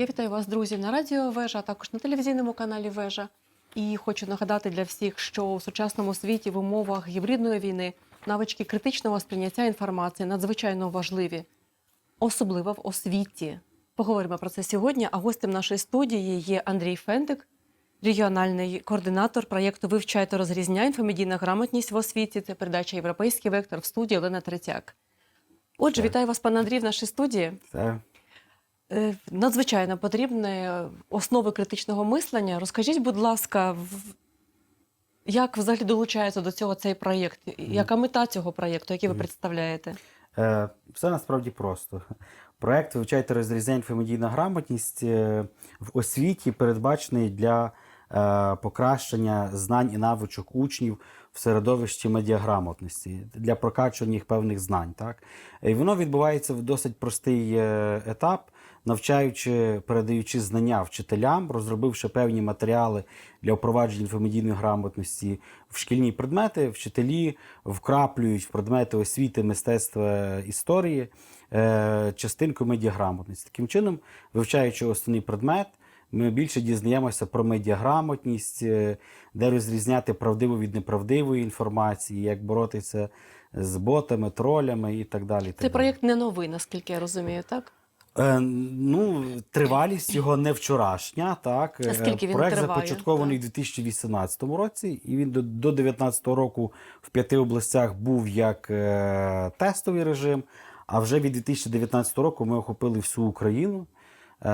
Я вітаю вас, друзі, на радіо Вежа, а також на телевізійному каналі Вежа. І хочу нагадати для всіх, що у сучасному світі в умовах гібридної війни навички критичного сприйняття інформації надзвичайно важливі, особливо в освіті. Поговоримо про це сьогодні. А гостем нашої студії є Андрій Фендик, регіональний координатор проєкту Вивчайте розрізняй інфомедійна грамотність в освіті. Це передача Європейський вектор в студії Олена Третяк. Отже, Так. вітаю вас, пане Андрій, в нашій студії. Е, Надзвичайно потрібне основи критичного мислення. Розкажіть, будь ласка, як взагалі долучається до цього цей проєкт? Яка мета цього проєкту, який ви представляєте? е, все насправді просто. Проект вивчайте розрізняй інфомедійна грамотність е, в освіті передбачений для е, покращення знань і навичок учнів в середовищі медіаграмотності, для прокачування їх певних знань. Так? І воно відбувається в досить простий е, етап, навчаючи, передаючи знання вчителям, розробивши певні матеріали для впровадження інфомедійної грамотності в шкільні предмети, вчителі вкраплюють в предмети освіти, мистецтва, історії е, частинку медіаграмотності. Таким чином, вивчаючи основний предмет, ми більше дізнаємося про медіаграмотність, е, де розрізняти правдиву від неправдивої інформації, як боротися з ботами, тролями і так далі. далі. проєкт не новий, наскільки я розумію, так? Е, ну, тривалість його не вчорашня. Так. А скільки він Проект триває? започаткований у 2018 році, і він до, до 2019 року в п'яти областях був як е, тестовий режим. А вже від 2019 року ми охопили всю Україну. Е,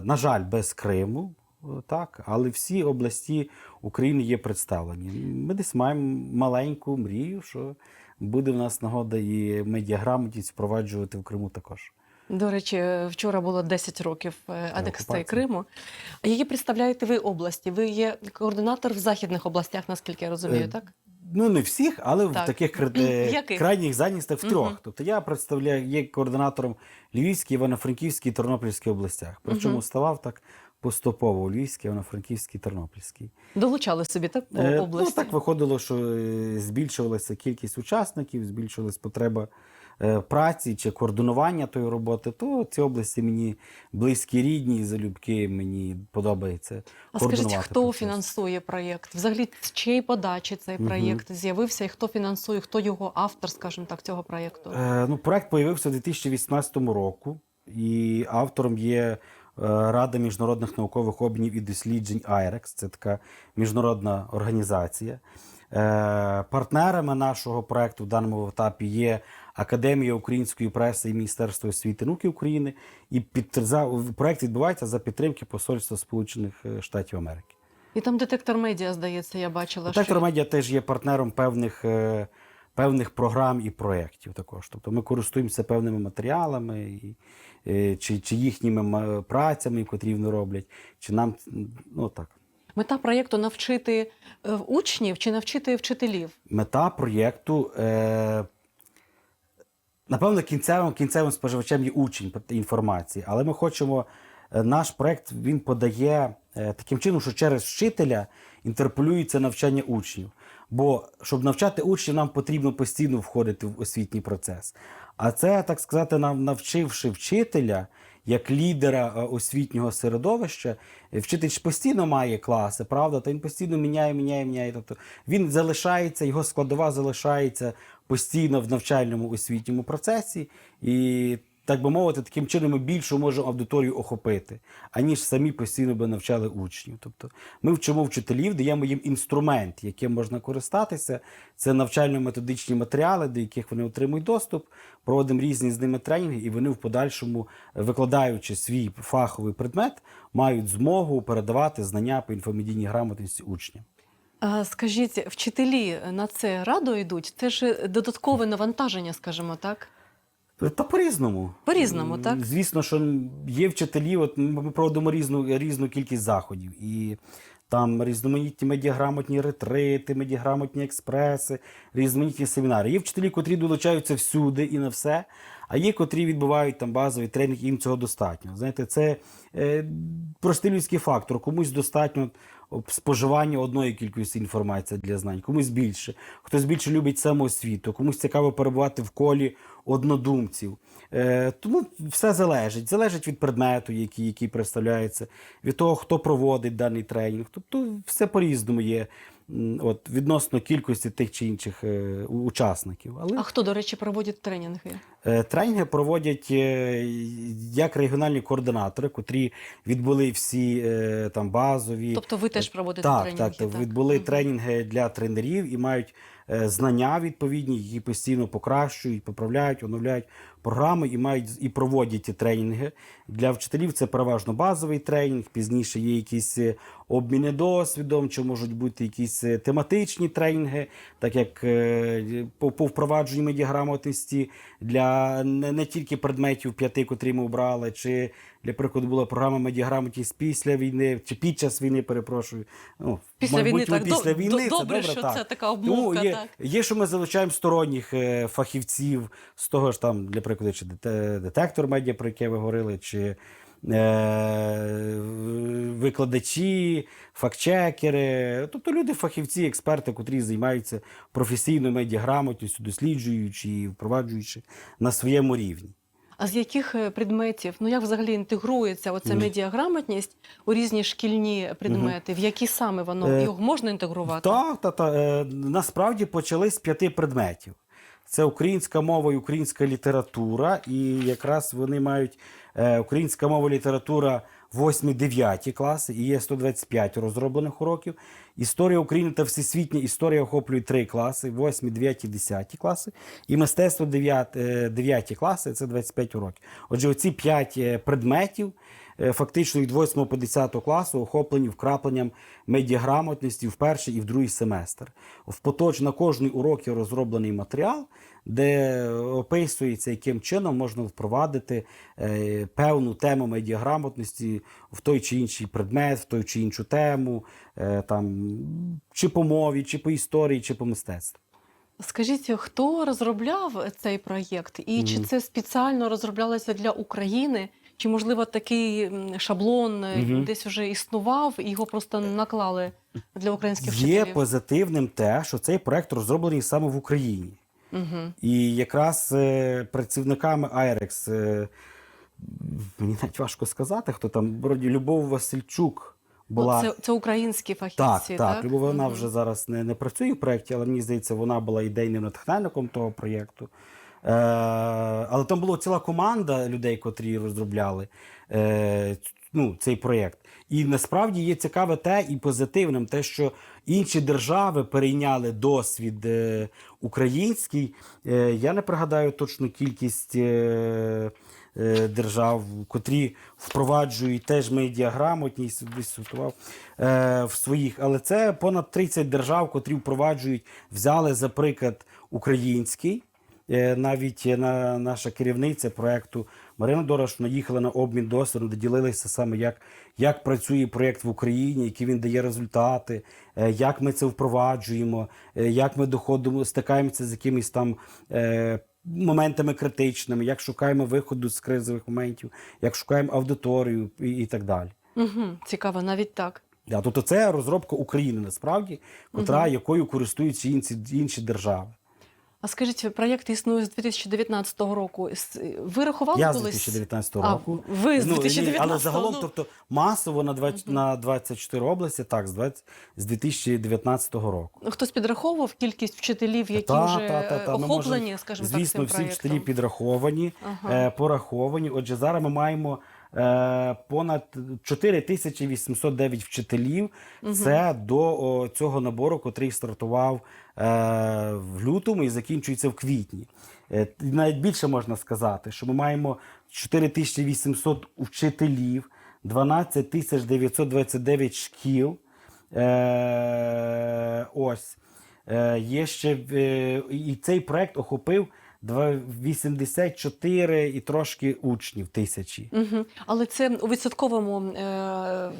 на жаль, без Криму. е, Так, але всі області України є представлені. Ми десь маємо маленьку мрію, що буде в нас нагода і медіаграмотність впроваджувати в Криму також. До речі, вчора було 10 років е, анексії. Криму. А Які представляєте ви області? Ви є координатор в західних областях, наскільки я розумію, Е, так? Ну, не всіх, але Так. таких В е, яких? крайніх зайнятостях в трьох. Мгм. Тобто я представляю, є координатором Львівській, Івано-Франківській, Тернопільській областях. Причому Мгм. ставав так поступово у Львівській, Івано-Франківській, Тернопільській. Долучали собі так по Е, області? Ну, так виходило, що е, збільшувалася кількість учасників, збільшувалась потреба е, праці чи координування тої роботи, то ці області мені близькі, рідні, і залюбки мені подобається. А скажіть, хто процес. фінансує проєкт? Взагалі, з чиєї подачі цей проєкт з'явився і хто фінансує, хто його автор, скажімо так, цього проєкту? Е, ну, проект появився у 2018 року, і автором є е, Рада міжнародних наукових обмінів і досліджень IREX. Це така міжнародна організація. Е, партнерами нашого проекту в даному етапі є Академія української преси і Міністерство освіти науки України. І під за проект відбувається за підтримки Посольства Сполучених е, Штатів Америки. І там детектор медіа, здається, я бачила. Детектор що... медіа теж є партнером певних, е, певних програм і проєктів також. Тобто ми користуємося певними матеріалами, і, е, чи, чи їхніми працями, котрі вони роблять, чи нам ну так. Мета проєкту навчити учнів чи навчити вчителів? Мета проєкту. Е, Напевно, кінцевим, кінцевим споживачем є учень інформації, але ми хочемо, е, наш проєкт він подає е, таким чином, що через вчителя інтерполюється навчання учнів. Бо щоб навчати учнів, нам потрібно постійно входити в освітній процес. А це, так сказати, нам навчивши вчителя як лідера е, освітнього середовища, е, вчитель постійно має класи, правда? Та він постійно міняє, міняє, міняє. Тобто він залишається, його складова залишається постійно в навчальному освітньому процесі, і, так би мовити, таким чином ми більшу можемо аудиторію охопити, аніж самі постійно би навчали учнів. Тобто ми вчимо вчителів, даємо їм інструмент, яким можна користатися. Це навчально-методичні матеріали, до яких вони отримують доступ, проводимо різні з ними тренінги, і вони в подальшому, викладаючи свій фаховий предмет, мають змогу передавати знання по інфомедійній грамотності учням. Скажіть, вчителі на це радо йдуть? Це ж додаткове навантаження, скажімо так. Та по-різному. По-різному, так? Звісно, що є вчителі, от ми проводимо різну, різну кількість заходів. І там різноманітні медіаграмотні ретрити, медіаграмотні експреси, різноманітні семінари. Є вчителі, котрі долучаються всюди і на все, а є, котрі відбувають там базовий тренінг, їм цього достатньо. Знаєте, це е, простий людський фактор. Комусь достатньо споживання одної кількості інформації для знань, комусь більше. Хтось більше любить самоосвіту, комусь цікаво перебувати в колі однодумців. Е, тому все залежить. Залежить від предмету, який, який представляється, від того, хто проводить даний тренінг. Тобто все по-різному є. От, відносно кількості тих чи інших е, у- учасників. Але А хто, до речі, проводить тренінги? Е, Тренінги проводять е, як регіональні координатори, котрі відбули всі е, там базові. Тобто ви теж проводите так, тренінги? так, так, відбули тренінги для тренерів і мають е, знання відповідні, які постійно покращують, поправляють, оновляють програми і мають і проводять ті тренінги. Для вчителів це переважно базовий тренінг. Пізніше є якісь е, обміни досвідом, чи можуть бути якісь е, тематичні тренінги, так як е, по, по впровадженню медіаграмотності для не, не тільки предметів п'яти, котрі ми обрали, чи для прикладу була програма медіаграмотність після війни, чи під час війни, перепрошую. Ну, Після в війни, так, після війни до- це добре, добре, що так. це така Тому є, так. є, що ми залучаємо сторонніх фахівців з того ж там, для прикладу, чи детектор медіа, про яке ви говорили, чи е, викладачі, фактчекери, тобто люди, фахівці, експерти, котрі займаються професійною медіаграмотністю, досліджуючи і впроваджуючи на своєму рівні. А з яких е, предметів? Ну як взагалі інтегрується оця Мгм. медіаграмотність у різні шкільні предмети? В які саме воно Е, його можна інтегрувати? Так, та, та, е, насправді почали з п'яти предметів. Це українська мова і українська література, і якраз вони мають е, українська мова і література 8-9 класи, і є 125 розроблених уроків. Історія України та всесвітня історія охоплює 3 класи: 8, 9, 10 класи. І мистецтво 9, е, 9 класи це 25 уроків. Отже, оці 5 предметів е, фактично від 8 по 10 класу охоплені вкрапленням медіаграмотності в перший і в другий семестр. В поточ на кожний урок є розроблений матеріал, де описується, яким чином можна впровадити е, певну тему медіаграмотності в той чи інший предмет, в той чи іншу тему, е, там, чи по мові, чи по історії, чи по мистецтву. Скажіть, хто розробляв цей проєкт? І чи це спеціально розроблялося для України? Чи, можливо, такий шаблон е, Мгм. десь вже існував і його просто наклали для українських Є вчителів? позитивним те, що цей проект розроблений саме в Україні. Угу. І якраз е, працівниками IREX, е, мені навіть важко сказати, хто там, вроді Любов Васильчук була. Це, це українські Так, фахівці, так, так? Любов вона Мгм. вже зараз не, не працює в проєкті, але мені здається, вона була ідейним натхненником того проєкту. Е, але там була ціла команда людей, котрі розробляли е, ну, цей проєкт. І насправді є цікаве те і позитивним, те, що інші держави перейняли досвід е, український. Е, я не пригадаю точну кількість. Е, е, держав, котрі впроваджують теж медіаграмотність, десь е, в своїх. Але це понад 30 держав, котрі впроваджують, взяли за приклад український. Е, Навіть на, наша керівниця проєкту Марина Дорош вона їхала на обмін досвідом, де ділилися саме, як, як працює проєкт в Україні, які він дає результати, е, як ми це впроваджуємо, е, як ми доходимо, стикаємося з якимись там е, моментами критичними, як шукаємо виходу з кризових моментів, як шукаємо аудиторію і, і так далі. Угу. Цікаво, навіть так. Да, тобто це розробка України насправді, котра, якою користуються інші, інші держави. А скажіть, проєкт існує з 2019 року. С- Ви рахували Я з колись? 2019 А, року. ви з Ну, ні, 2019 але загалом, ну. тобто масово на 20, на 24 області, так, з, 20, з 2019 року. Хтось підраховував кількість вчителів, які Та, вже та, та, та. Ми охоплені, можемо- скажімо Звісно, так, цим всі проєктом? вчителі підраховані, Ага. е, пораховані. Отже, зараз ми маємо е, понад 4809 вчителів. Це до о, цього набору, котрий стартував е, в лютому і закінчується в квітні. Е, навіть більше можна сказати, що ми маємо 4800 вчителів, 12 929 шкіл. Е, ось. Е, є ще, е, і цей проект охопив 84 і трошки учнів тисячі. Угу. Але це у відсотковому е,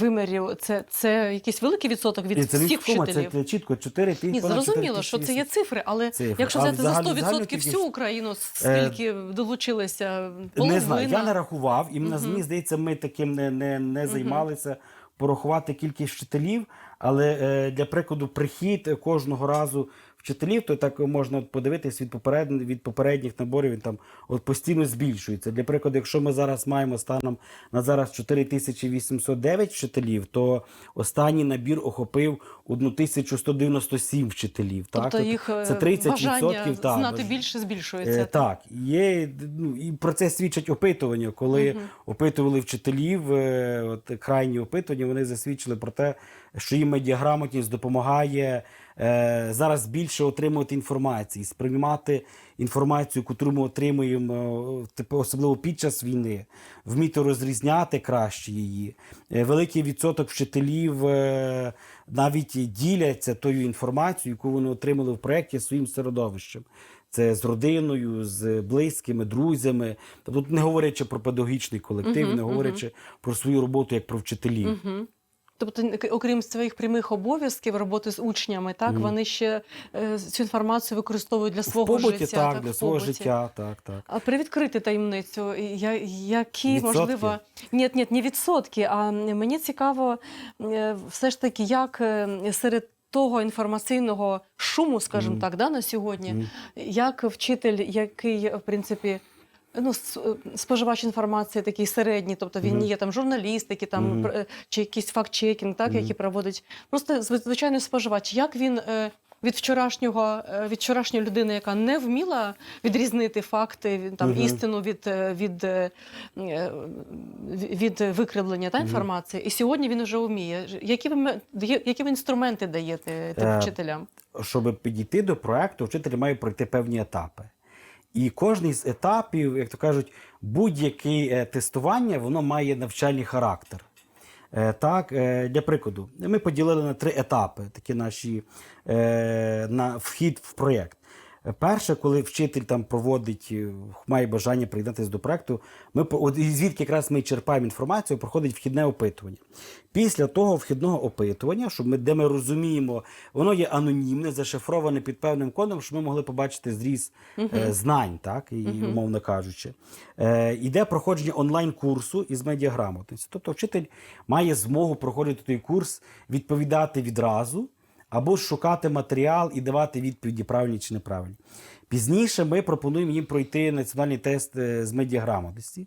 вимірі це, це якийсь великий відсоток від І це всіх відсоткова, вчителів. Це, це чітко 4 тисячі. Ні, зрозуміло, що це є цифри, але Цифри. якщо А взяти за 100% взагалі всю Україну, скільки долучилися? Не знаю, я не рахував, і Мгм. мені здається, ми таким не, не, не займалися порахувати кількість вчителів, але е, для прикладу, прихід кожного разу вчителів, то так можна подивитись від попередніх від попередніх наборів. Він там от постійно збільшується. Для прикладу, якщо ми зараз маємо станом на зараз 4809 вчителів, то останній набір охопив 1197 вчителів. Тобто так? їх е, це 30% бажання так, знати більше збільшується. Е, так, є ну, і про це свідчать опитування. Коли опитували вчителів, е, от крайні опитування, вони засвідчили про те, що їм медіаграмотність допомагає е, зараз більше отримувати інформації, сприймати інформацію, яку ми отримуємо, е, типу, особливо під час війни, вміти розрізняти краще її. Е, великий відсоток вчителів е, навіть діляться тою інформацією, яку вони отримали в проєкті своїм середовищем. Це з родиною, з близькими, друзями. Тобто, не говорячи про педагогічний колектив, Мгм, не говорячи про свою роботу як про вчителів. Угу. Тобто, окрім своїх прямих обов'язків роботи з учнями, так Мгм. вони ще е, цю інформацію використовують для В свого побуті, життя. так, для в свого життя, так, так. А привідкрити таємницю, я, які Відсотки? можливо ні, ні, не відсотки. А мені цікаво, е, все ж таки, як е, серед того інформаційного шуму, скажімо Мгм. так, да, на сьогодні, як як вчитель, який в принципі. Ну, е, споживач інформації такий середній, тобто він не є там журналіст, який там пр- е, чи якийсь факт-чекінг, так, Мгм. який проводить. Просто зв- звичайний споживач. Як він е, від вчорашнього від вчорашньої людини, яка не вміла відрізнити факти, там Мгм. істину від, від, від викривлення та інформації, і сьогодні він вже вміє. Які ви які ви інструменти даєте тим вчителям? щоб підійти до проекту, вчитель має пройти певні етапи. І кожний з етапів, як то кажуть, будь-яке е, тестування, воно має навчальний характер. Е, Так, е, для прикладу, ми поділили на три етапи такі наші на вхід в проєкт. Перше, коли вчитель там проводить, е, має бажання приєднатися до проєкту, ми звідки якраз ми черпаємо інформацію, проходить вхідне опитування. Після того вхідного опитування, щоб ми, де ми розуміємо, воно є анонімне, зашифроване під певним кодом, щоб ми могли побачити зріз е, знань, так, і, умовно кажучи. Е, іде проходження онлайн-курсу із медіаграмотності. Тобто вчитель має змогу проходити той курс, відповідати відразу, або шукати матеріал і давати відповіді правильні чи неправильні. Пізніше ми пропонуємо їм пройти національний тест е, з медіаграмотності.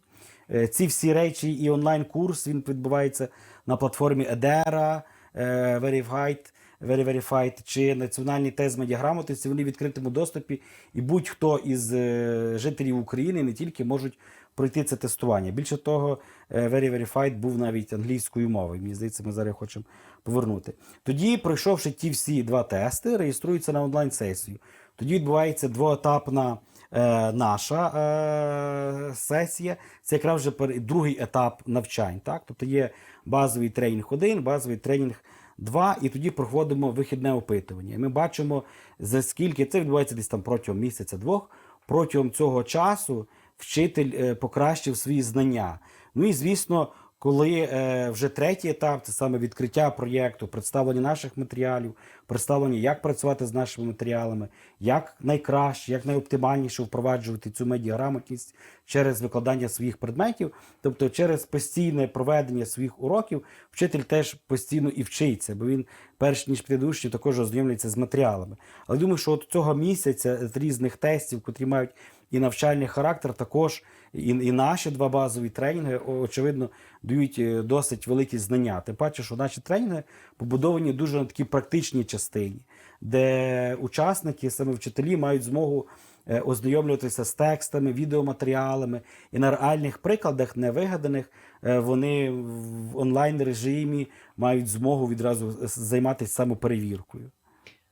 Е, Ці всі речі і онлайн-курс він відбувається на платформі Edera, е, Verified, Verified, чи національний тест з медіаграмотності. Вони в відкритому доступі, і будь-хто із е, жителів України не тільки можуть пройти це тестування. Більше того, е, Very Verified був навіть англійською мовою. Мені здається, ми зараз хочемо повернути. Тоді, пройшовши ті всі два тести, реєструються на онлайн-сесію. Тоді відбувається двоетапна е, наша е, сесія. Це якраз вже другий етап навчань. Так? Тобто є базовий тренінг 1, базовий тренінг 2, і тоді проходимо вихідне опитування. І ми бачимо, за скільки це відбувається десь там протягом місяця-двох. Протягом цього часу вчитель е, покращив свої знання. Ну і звісно, коли е, вже третій етап, це саме відкриття проєкту, представлення наших матеріалів, представлення, як працювати з нашими матеріалами, як найкраще, як найоптимальніше впроваджувати цю медіаграмотність через викладання своїх предметів, тобто через постійне проведення своїх уроків, вчитель теж постійно і вчиться, бо він, перш ніж учнів, також ознайомлюється з матеріалами. Але думаю, що от цього місяця з різних тестів, котрі мають і навчальний характер, також і, і наші два базові тренінги, очевидно, дають е, досить великі знання. Тим паче, що наші тренінги побудовані дуже на такій практичній частині, де учасники, саме вчителі, мають змогу е, ознайомлюватися з текстами, відеоматеріалами і на реальних прикладах, невигаданих, е, вони в онлайн режимі мають змогу відразу займатися самоперевіркою.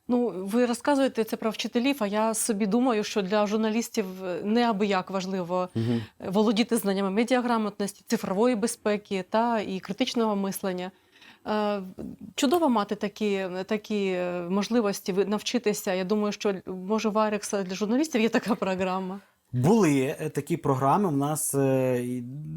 Ну, ви розказуєте це про вчителів, а я собі думаю, що для журналістів неабияк важливо Мгм. володіти знаннями медіаграмотності, цифрової безпеки та і критичного мислення. Е, Чудово мати такі, такі е, можливості навчитися. Я думаю, що може в Арекс для журналістів є така програма. Були такі програми. У нас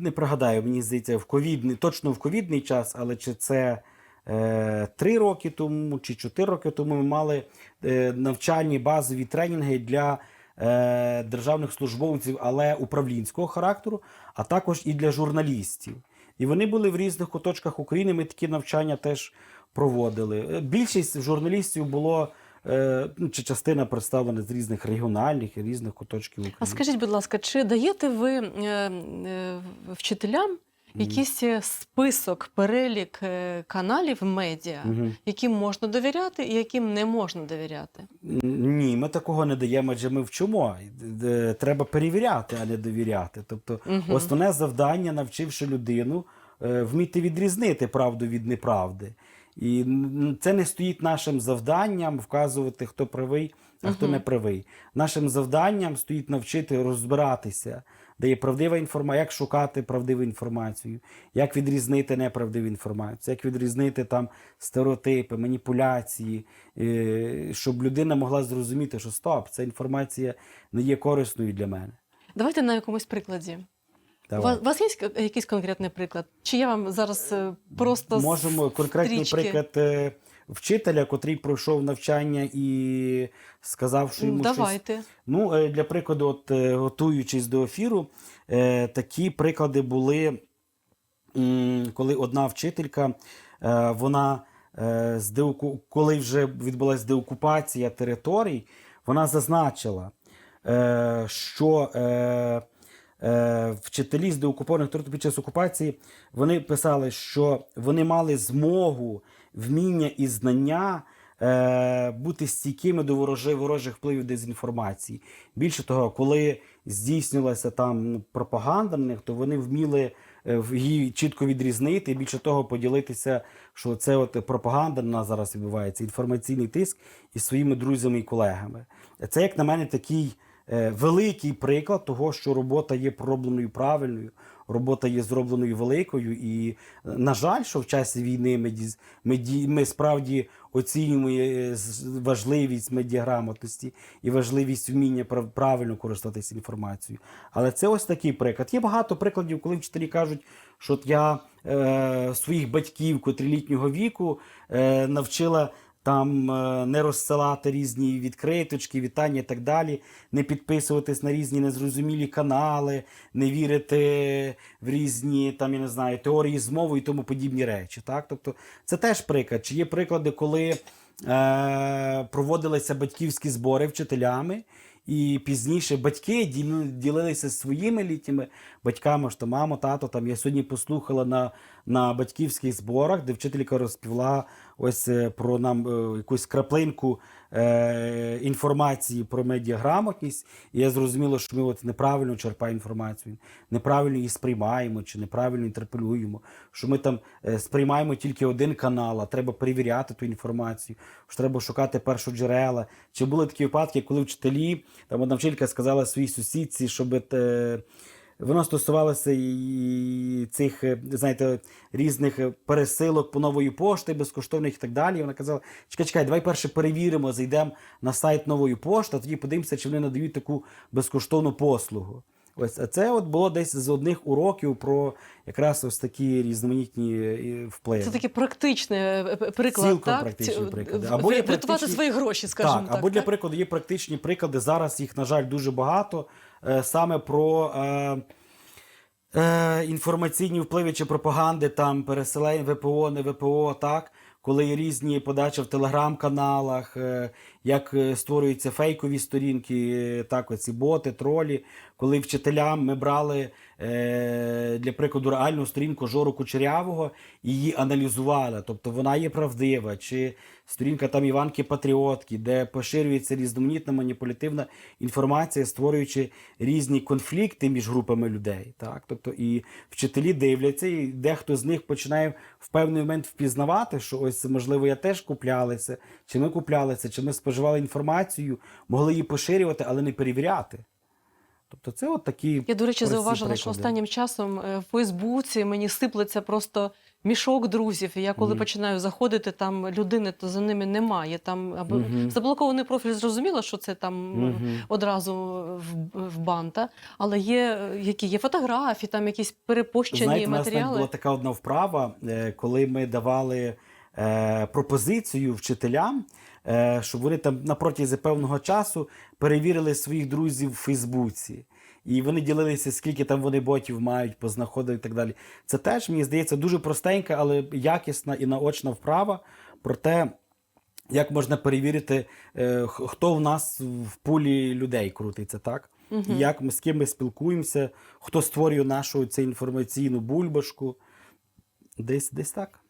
не пригадаю, мені здається, в ковідний, точно в ковідний час, але чи це е, три роки тому, чи чотири роки тому ми мали е, навчальні базові тренінги для е, державних службовців, але управлінського характеру, а також і для журналістів. І вони були в різних куточках України. Ми такі навчання теж проводили. Більшість журналістів було ну, чи частина представлена з різних регіональних і різних куточків України. А скажіть, будь ласка, чи даєте ви вчителям якийсь е, список, перелік е, каналів медіа, Мгм. яким можна довіряти і яким не можна довіряти? Ні, ми такого не даємо, адже ми вчимо. Треба перевіряти, а не довіряти. Тобто, Мгм. основне завдання, навчивши людину, е, вміти відрізнити правду від неправди. І це не стоїть нашим завданням вказувати, хто правий, а хто Мгм. не правий. Нашим завданням стоїть навчити розбиратися, де є правдива інформація, як шукати правдиву інформацію, як відрізнити неправдиву інформацію, як відрізнити там стереотипи, маніпуляції, е, щоб людина могла зрозуміти, що стоп, ця інформація не є корисною для мене. Давайте на якомусь прикладі. Давай. вас, у вас є якийсь конкретний приклад? Чи я вам зараз е, просто Можемо конкретний стрічки? приклад е, вчителя, котрий пройшов навчання і сказав, що йому щось Давайте. Ну, е, для прикладу, от е, готуючись до ефіру, е, такі приклади були, коли одна вчителька, вона коли вже відбулася деокупація територій, вона зазначила, що вчителі з деокупованих територій під час окупації вони писали, що вони мали змогу, вміння і знання е, бути стійкими до ворожи, ворожих впливів дезінформації. Більше того, коли здійснювалася там пропаганда на них, то вони вміли е, її чітко відрізнити. Більше того, поділитися, що це от пропаганда на нас зараз відбувається, інформаційний тиск із своїми друзями і колегами. Це, як на мене, такий великий приклад того, що робота є проробленою правильною, робота є зробленою великою. І, е, на жаль, що в часі війни ми, ми, ми справді оцінюємо е, важливість медіаграмотності і важливість вміння правильно користуватися інформацією. Але це ось такий приклад. Є багато прикладів, коли вчителі кажуть, що я е, своїх батьків котрилітнього віку е, навчила там е, не розсилати різні відкриточки, вітання і так далі, не підписуватись на різні незрозумілі канали, не вірити в різні там, я не знаю, теорії змови і тому подібні речі. Так? Тобто це теж приклад. Чи є приклади, коли е, проводилися батьківські збори вчителями, і пізніше батьки діли- ділилися своїми літніми батьками, що мамо, тато, там я сьогодні послухала на, на батьківських зборах, де вчителька розповіла ось е, про нам е, якусь краплинку е, інформації про медіаграмотність. І я зрозуміла, що ми от неправильно черпаємо інформацію, неправильно її сприймаємо чи неправильно інтерпелюємо, що ми там сприймаємо тільки один канал, а треба перевіряти ту інформацію, що треба шукати першоджерела. Чи були такі випадки, коли вчителі, там одна вчителька сказала своїй сусідці, щоб Воно стосувалося і цих, е, знаєте, різних е, пересилок по нової пошти, безкоштовних і так далі. Вона казала: чекай, чекай, давай перше перевіримо, зайдемо на сайт нової пошти, а тоді подивимося, чи вони надають таку безкоштовну послугу. Ось, а це от було десь з одних уроків про якраз ось такі різноманітні е, впливи. Це такий практичний е, е, приклад, Цілком так? практичні Ці- приклади. Або є практичні- свої гроші, скажімо так, так. або для прикладу є практичні приклади. Зараз їх, на жаль, дуже багато. Саме про е, е, інформаційні впливи чи пропаганди, там переселень ВПО, не ВПО, так. Коли різні подачі в телеграм-каналах, е, як е, створюються фейкові сторінки, е, так, оці боти, тролі. Коли вчителям ми брали для прикладу реальну сторінку Жору Кучерявого і її аналізували. Тобто вона є правдива, чи сторінка там Іванки Патріотки, де поширюється різноманітна маніпулятивна інформація, створюючи різні конфлікти між групами людей. Так? Тобто і вчителі дивляться, і дехто з них починає в певний момент впізнавати, що ось можливо я теж куплялися, чи ми куплялися, чи ми споживали інформацію, могли її поширювати, але не перевіряти. Тобто це от такі. Я, до речі, зауважила, що останнім часом е, в Фейсбуці мені сиплеться просто мішок друзів. І я коли Мгм. починаю заходити, там людини, то за ними немає. Там або Мгм. заблокований профіль, зрозуміло, що це там м, Мгм. одразу в, в банта. Але є які є фотографії, там якісь перепощені Знаєте, у нас матеріали. була така одна вправа, е, коли ми давали пропозицію вчителям, щоб вони там на протязі певного часу перевірили своїх друзів в Фейсбуці. і вони ділилися, скільки там вони ботів мають, познаходили і так далі. Це теж, мені здається, дуже простенька, але якісна і наочна вправа про те, як можна перевірити, е, хто в нас в пулі людей крутиться, так? І як ми з ким ми спілкуємося, хто створює нашу цю інформаційну бульбашку. Десь, десь так.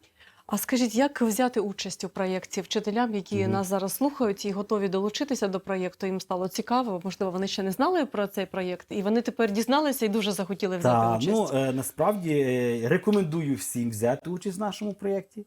А скажіть, як взяти участь у проєкті вчителям, які Мгм. нас зараз слухають і готові долучитися до проєкту? Їм стало цікаво, можливо, вони ще не знали про цей проєкт, і вони тепер дізналися і дуже захотіли взяти да, участь. ну, е, насправді е, рекомендую всім взяти участь в нашому проєкті.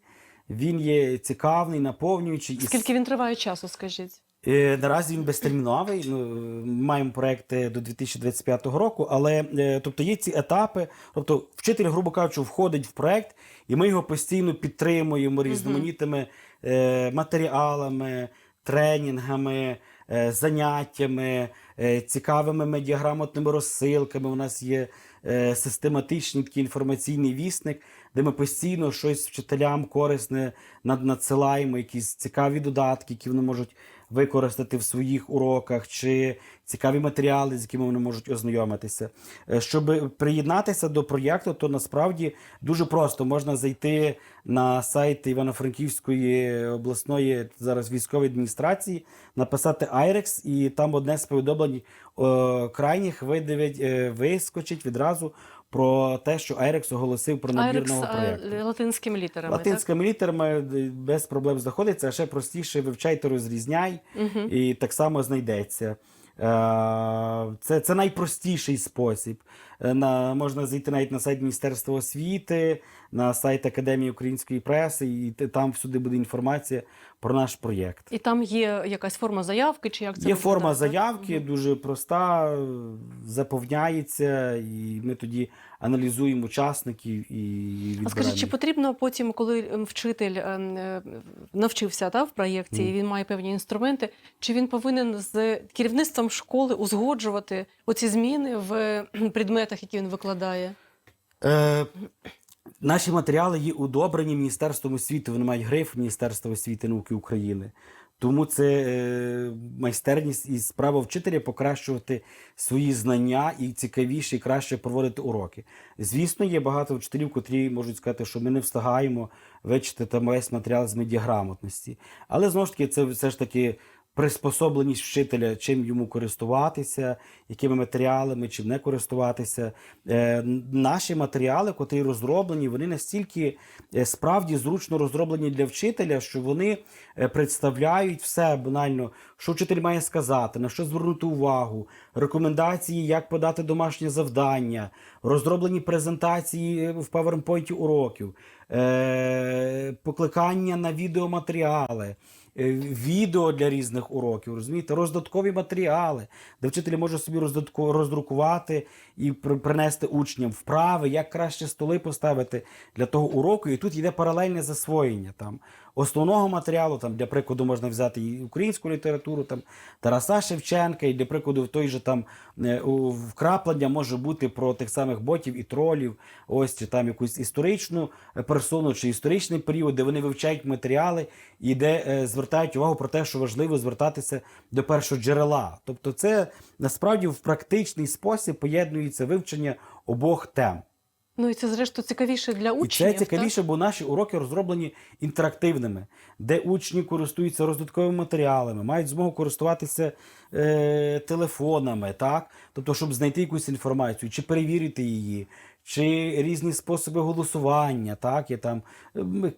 Він є цікавий, наповнюючий. і Скільки він триває часу, скажіть? Е, Наразі він безтерміновий. Ну, е, маємо проект е, до 2025 року, але е, тобто є ці етапи. Тобто, вчитель, грубо кажучи, входить в проект, і ми його постійно підтримуємо різноманітними е, матеріалами, тренінгами, е, заняттями, е, цікавими медіаграмотними розсилками. У нас є е, систематичний такий інформаційний вісник, де ми постійно щось вчителям корисне надсилаємо, якісь цікаві додатки, які вони можуть використати в своїх уроках, чи цікаві матеріали, з якими вони можуть ознайомитися. Е, Щоб приєднатися до проєкту, то насправді дуже просто можна зайти на сайт Івано-Франківської обласної зараз військової адміністрації, написати IREX, і там одне з повідомлень крайніх видавить, е, вискочить відразу про те, що Айрекс оголосив про набір Айрекс нового е, проєкту. латинськими літерами. Латинськими літерами е, без проблем знаходиться, а ще простіше вивчайте, розрізняй, угу. і так само знайдеться. Е, Це, це найпростіший спосіб. Е, На, можна зайти навіть на сайт Міністерства освіти, на сайт Академії української преси, і там всюди буде інформація про наш проєкт. І там є якась форма заявки, чи як це Є форма так? заявки, дуже проста, заповняється, і ми тоді аналізуємо учасників і А відбираємо. скажіть, чи потрібно потім, коли ем, вчитель ем, е, навчився та, в проєкті, і він має певні інструменти, чи він повинен з керівництвом школи узгоджувати оці зміни в кхм, предметах, які він викладає? Е, наші матеріали є удобрені Міністерством освіти, вони мають гриф Міністерства освіти і науки України. Тому це е, майстерність і справа вчителя покращувати свої знання і цікавіше і краще проводити уроки. Звісно, є багато вчителів, котрі можуть сказати, що ми не встигаємо вивчити там весь матеріал з медіаграмотності. Але знову ж таки, це все ж таки приспособленість вчителя, чим йому користуватися, якими матеріалами, чим не користуватися. Е, наші матеріали, котрі розроблені, вони настільки е, справді зручно розроблені для вчителя, що вони е, представляють все банально, що вчитель має сказати, на що звернути увагу, рекомендації, як подати домашнє завдання, розроблені презентації в PowerPoint уроків, покликання на відеоматеріали. Е, Відео для різних уроків, розумієте, роздаткові матеріали, де вчитель може собі роздрукувати і при- принести учням вправи, як краще столи поставити для того уроку. І тут йде паралельне засвоєння там основного матеріалу. Там для прикладу можна взяти і українську літературу, там Тараса Шевченка, і для прикладу в той же там е, вкраплення може бути про тих самих ботів і тролів, ось чи там якусь історичну персону чи історичний період, де вони вивчають матеріали і де е, звертають увагу про те, що важливо звертатися до першого джерела. Тобто, це насправді в практичний спосіб поєднується вивчення обох тем. Ну і це, зрештою, цікавіше для І учнів. це цікавіше, бо наші уроки розроблені інтерактивними, де учні користуються роздатковими матеріалами, мають змогу користуватися е, телефонами, так? Тобто, щоб знайти якусь інформацію, чи перевірити її, чи різні способи голосування, так? Є там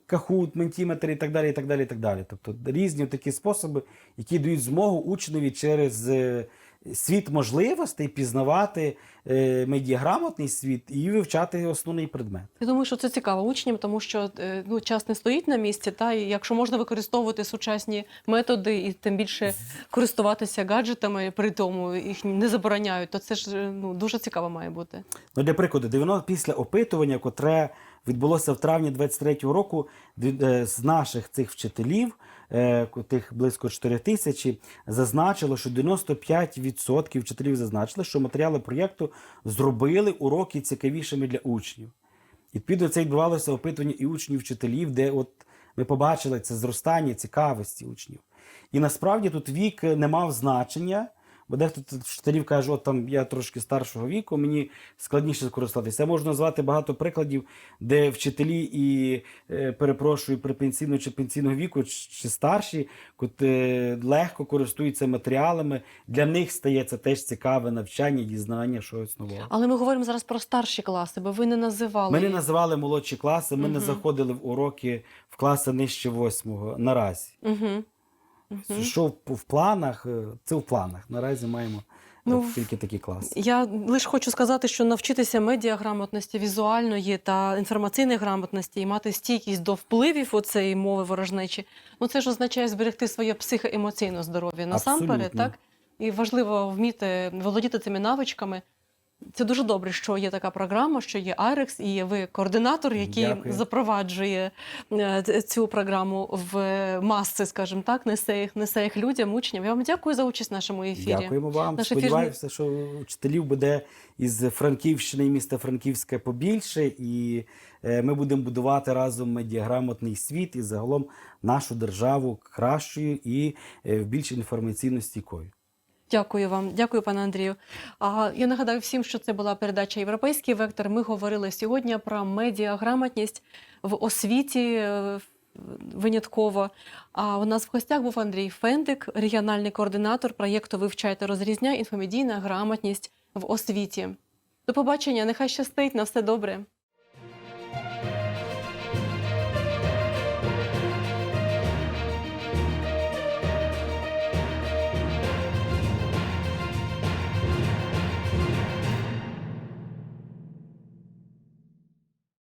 кахут, ментіметр і так далі. і так далі, і так далі. Тобто різні такі способи, які дають змогу учневі через. е, Світ можливостей пізнавати е, медіаграмотний світ і вивчати основний предмет. Я думаю, що це цікаво учням, тому що е, ну, час не стоїть на місці, та і якщо можна використовувати сучасні методи і тим більше користуватися гаджетами, при тому їх не забороняють, то це ж е, ну, дуже цікаво має бути. Ну, для прикладу, 90 після опитування, котре відбулося в травні 23-го року, з наших цих вчителів, тих близько 4 тисячі, зазначило, що 95% вчителів зазначили, що матеріали проєкту зробили уроки цікавішими для учнів. І відповідно це відбувалося опитування і учнів, і вчителів, де от ми побачили це зростання цікавості учнів. І насправді тут вік не мав значення, Бо дехто вчителів каже, от там я трошки старшого віку, мені складніше скористатися. Я можу назвати багато прикладів, де вчителі і е, перепрошую при пенсійному чи пенсійного віку, чи старші, кот е, легко користуються матеріалами. Для них стає це теж цікаве навчання, дізнання чогось нового. Але ми говоримо зараз про старші класи, бо ви не називали. Ми не називали молодші класи, ми не заходили в уроки в класи нижче восьмого наразі. Угу. Угу. Що в, в планах? е, Це в планах. Наразі маємо Ну, тільки такі класи. Я лише хочу сказати, що навчитися медіаграмотності, візуальної та інформаційної грамотності і мати стійкість до впливів оцеї мови ворожнечі, ну це ж означає зберегти своє психоемоційне здоров'я насамперед, так? І важливо вміти володіти цими навичками. Це дуже добре, що є така програма, що є IREX, і ви координатор, який Дякую. запроваджує е, цю програму в маси, скажімо так, несе їх, несе їх людям, учням. Я вам дякую за участь в нашому ефірі. Дякуємо вам. Наш ефір що вчителів буде із Франківщини і міста Франківська побільше, і е, ми будемо будувати разом медіаграмотний світ і загалом нашу державу кращою і е, більш інформаційно стійкою. Дякую вам, дякую, пане Андрію. А я нагадаю всім, що це була передача Європейський вектор. Ми говорили сьогодні про медіаграмотність в освіті е, винятково. А у нас в гостях був Андрій Фендик, регіональний координатор проєкту Вивчайте розрізняй інфомедійна грамотність в освіті. До побачення, нехай щастить на все добре.